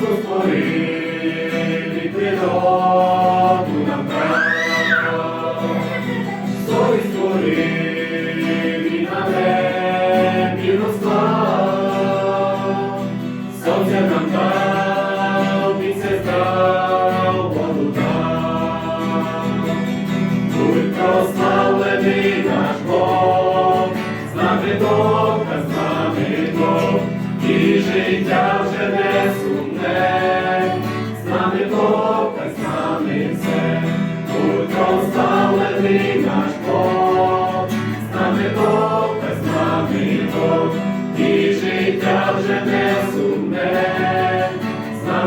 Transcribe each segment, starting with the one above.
foi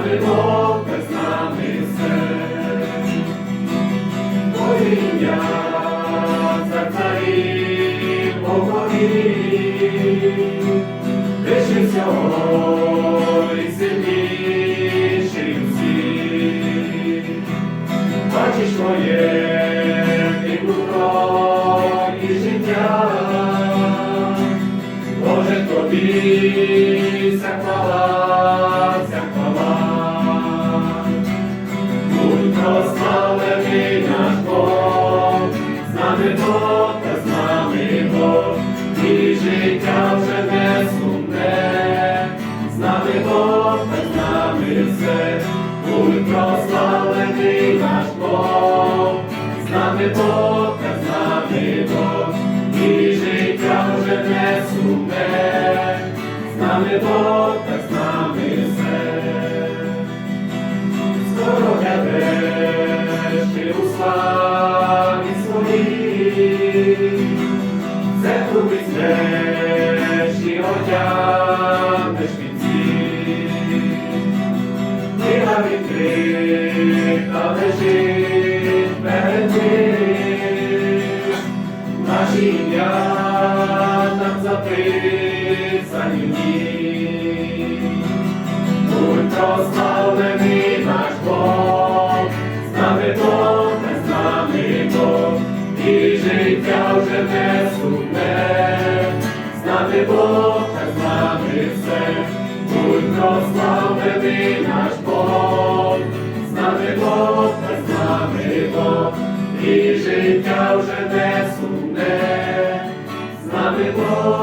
нами та з нами все. За царів Богові, вище всього і всіх. Бачиш моє і нутро, і життя, Боже тобі вся будь прославлений наш Бог, з нами Бог, нами Бог, і життя вже не сумне, з нами Бог, та з нами все. Скоро глядеш ти у славі своїй, церкву візьмеш записані в. Будь прославлений наш Бог, з нами Бог, не з нами Бог, і життя вже не сумне, з нами Бог, не з нами все, будь прославлений наш Бог, з нами Бог, не з нами Бог, і життя вже не сумне, з нами Бог.